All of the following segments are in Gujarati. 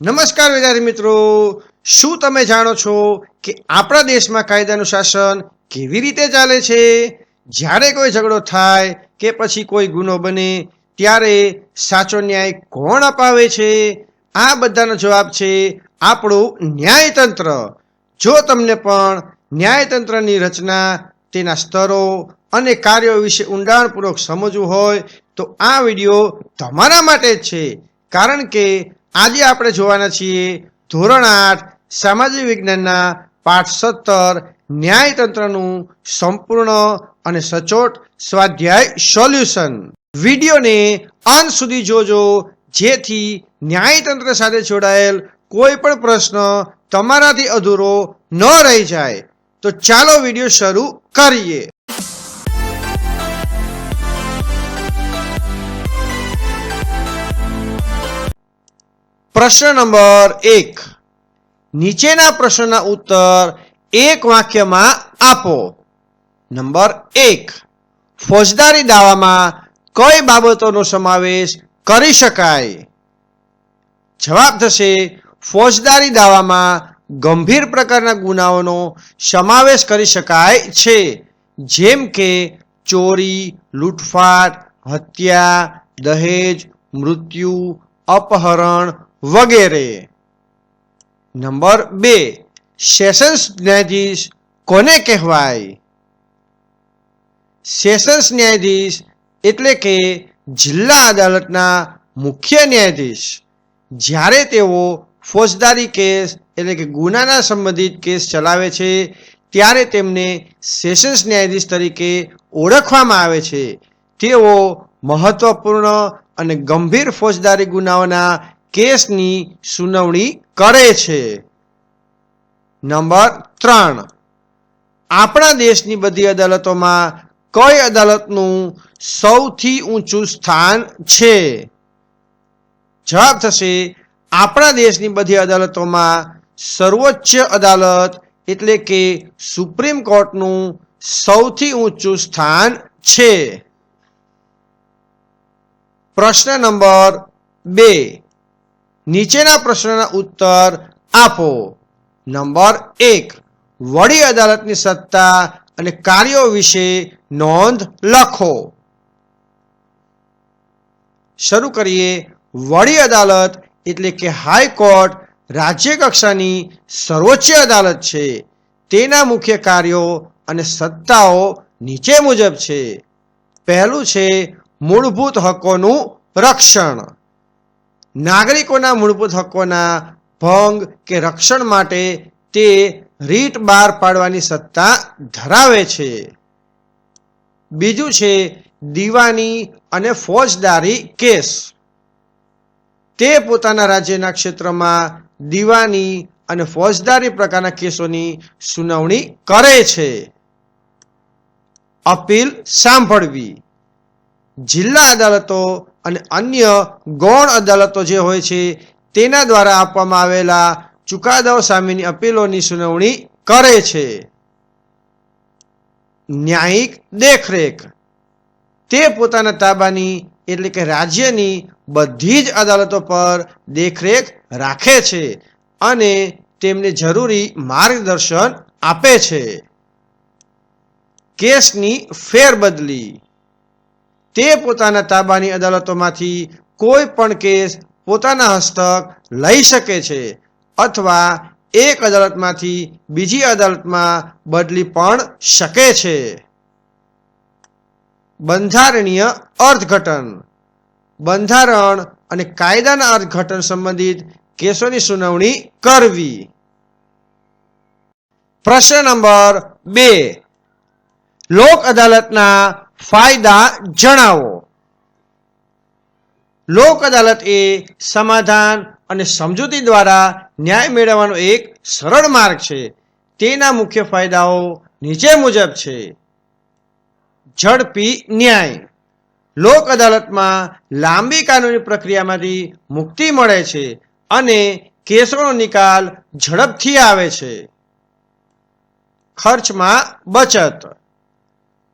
નમસ્કાર વિદ્યાર્થી મિત્રો. શું તમે જાણો છો કે આપણા દેશમાં કાયદાનું શાસન કેવી રીતે ચાલે છે? જ્યારે કોઈ ઝઘડો થાય કે પછી કોઈ ગુનો બને, ત્યારે સાચો ન્યાય કોણ અપાવે છે? આ બધાનો જવાબ છે આપણું ન્યાયતંત્ર. જો તમને પણ ન્યાયતંત્રની રચના, તેના સ્તરો અને કાર્યો વિશે ઊંડાણપૂર્વક સમજવું હોય, તો આ વીડિયો તમારા માટે જ છે. કારણ કે આજે આપણે જોવાના છીએ ધોરણ આઠ, સામાજિક વિજ્ઞાનના પાઠ સત્તર ન્યાયતંત્રનું સંપૂર્ણ અને સચોટ સ્વાધ્યાય સોલ્યુશન. વિડીયોને અંત સુધી જોજો, જેથી ન્યાયતંત્ર સાથે જોડાયેલ કોઈ પણ પ્રશ્ન તમારાથી અધૂરો ન રહી જાય. તો ચાલો વીડિયો શરૂ કરીએ. પ્રશ્ન નંબર એક. નીચેના પ્રશ્નના ઉત્તર એક વાક્યમાં આપો. નંબર એક. ફોજદારી દાવામાં કઈ બાબતોનો સમાવેશ કરી શકાય? જવાબ થશે, ફોજદારી દાવામાં ગંભીર પ્રકારના ગુનાઓનો સમાવેશ કરી શકાય છે. જેમ કે ચોરી, લૂંટફાટ, હત્યા, દહેજ, મૃત્યુ, અપહરણ વગેરે. નંબર બે, સેશન્સ ન્યાયાધીશ કોને કહેવાય? સેશન્સ ન્યાયાધીશ એટલે કે જિલ્લા અદાલતના મુખ્ય ન્યાયાધીશ. જ્યારે તેઓ ફોજદારી કેસ એટલે કે ગુનાના સંબંધિત કેસ ચલાવે છે, ત્યારે તેમને સેશન્સ ન્યાયાધીશ તરીકે ઓળખવામાં આવે છે. તેઓ મહત્વપૂર્ણ અને ગંભીર ફોજદારી ગુનાઓના કેસની સુનાવણી કરે છે. નંબર ત્રણ. આપણા દેશની બધી અદાલતોમાં કઈ અદાલતનું સૌથી ઊંચું સ્થાન છે? જવાબ થશે, આપણા દેશની બધી અદાલતોમાં સર્વોચ્ચ અદાલત એટલે કે સુપ્રીમ કોર્ટનું સૌથી ઊંચું સ્થાન છે. પ્રશ્ન નંબર બે. નીચેના પ્રશ્નના ઉત્તર આપો. નંબર એક, વડી અદાલતની સત્તા અને કાર્યો વિશે નોંધ લખો. શરૂ કરીએ. વડી અદાલત એટલે કે હાઈકોર્ટ રાજ્ય કક્ષાની સર્વોચ્ચ અદાલત છે. તેના મુખ્ય કાર્યો અને સત્તાઓ નીચે મુજબ છે. પહેલું છે મૂળભૂત હકોનું રક્ષણ. નાગરિકોના મૂળભૂત હકોના ભંગ કે રક્ષણ માટે તે રીટ બહાર પાડવાની સત્તા ધરાવે છે. બીજું છે દીવાની અને ફોજદારી કેસ. તે પોતાના રાજ્યના ક્ષેત્રમાં દીવાની અને ફોજદારી પ્રકારના કેસોની સુનાવણી કરે છે. અપીલ સાંભળવી. જિલ્લા અદાલતો અને અન્ય ગૌણ અદાલતો જે હોય છે, તેના દ્વારા આપવામાં આવેલા ચુકાદાઓ સામેની અપીલોની સુનાવણી કરે છે. ન્યાયિક દેખરેખ. તે પોતાના તાબાની એટલે કે રાજ્યની બધી જ અદાલતો પર દેખરેખ રાખે છે અને તેમને જરૂરી માર્ગદર્શન આપે છે. કેસની ફેરબદલી. તે પોતાના તાબાની અદાલતોમાંથી કોઈ પણ કેસ પોતાના હસ્તક લઈ શકે છે અથવા એક અદાલતમાંથી બીજી અદાલતમાં બદલી પણ શકે છે. બંધારણીય અર્થઘટન. બંધારણ અને કાયદાના અર્થઘટન સંબંધિત કેસોની સુનાવણી કરવી. પ્રશ્ન નંબર બે. લોક અદાલતના ફાયદા જણાવો. લોક અદાલત એ સમાધાન અને સમજૂતી દ્વારા ન્યાય મેળવવાનો એક સરળ માર્ગ છે. તેના મુખ્ય ફાયદાઓ નીચે મુજબ છે. ઝડપી ન્યાય. લોક અદાલતમાં લાંબી કાનૂની પ્રક્રિયામાંથી મુક્તિ મળે છે અને કેસોનો નિકાલ ઝડપથી આવે છે. ખર્ચમાં બચત.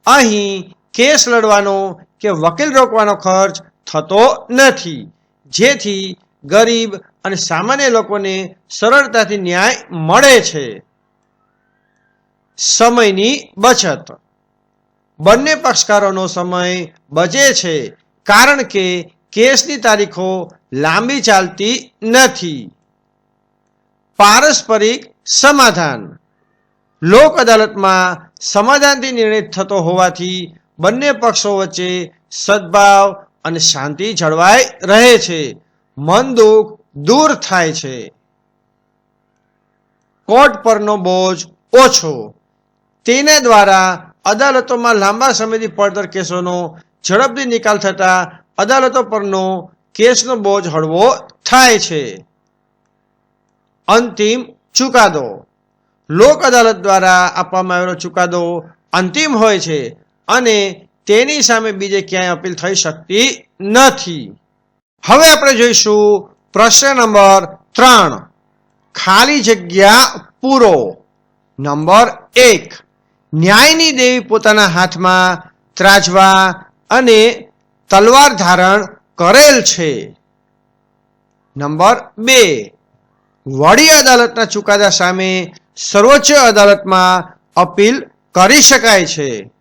અહીં કેસ લડવાનો કે વકીલ રોકવાનો ખર્ચ થતો નથી. જેથી ગરીબ અને સામાન્ય લોકોને સરળતાથી ન્યાય મળે છે. સમયની બચત. બંને પક્ષકારોનો સમય બચે છે કારણ કે કેસની તારીખો લાંબી ચાલતી નથી. પારસ્પરિક સમાધાન. લોક અદાલતમાં સમાધાનથી નિર્ણય થતો હોવાથી બંને પક્ષો વચ્ચે સદભાવ અને શાંતિ જળવાઈ રહે છે. મન દુઃખ દૂર થાય છે. કોર્ટ પરનો બોજ ઓછો. તેના દ્વારા અદાલતોમાં લાંબા સમયથી પડતર કેસોનો ઝડપથી નિકાલ થતા અદાલતો પરનો કેસનો બોજ હળવો થાય છે. અંતિમ ચુકાદો. લોક અદાલત દ્વારા આપવામાં આવેલો ચુકાદો અંતિમ હોય છે. અને તેની સામે બીજે ક્યાંય અપીલ થઈ શકતી નથી. હવે આપણે જોઈશું પ્રશ્ન નંબર ત્રણ. ખાલી જગ્યા પૂરો. નંબર એક. ન્યાયની દેવી પોતાના હાથમાં ત્રાજવા અને તલવાર ધારણ કરેલ છે. નંબર બે. વડી અદાલતના ચુકાદા સામે સર્વોચ્ચ અદાલતમાં અપીલ કરી શકાય છે.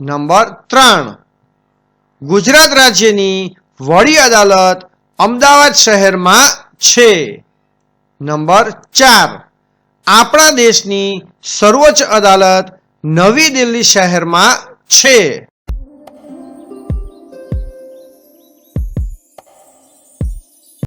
નંબર ત્રણ. ગુજરાત રાજ્યની વડી અદાલત અમદાવાદ શહેરમાં છે. નંબર ચાર. આપણા દેશની સર્વોચ્ચ અદાલત નવી દિલ્હી શહેરમાં છે.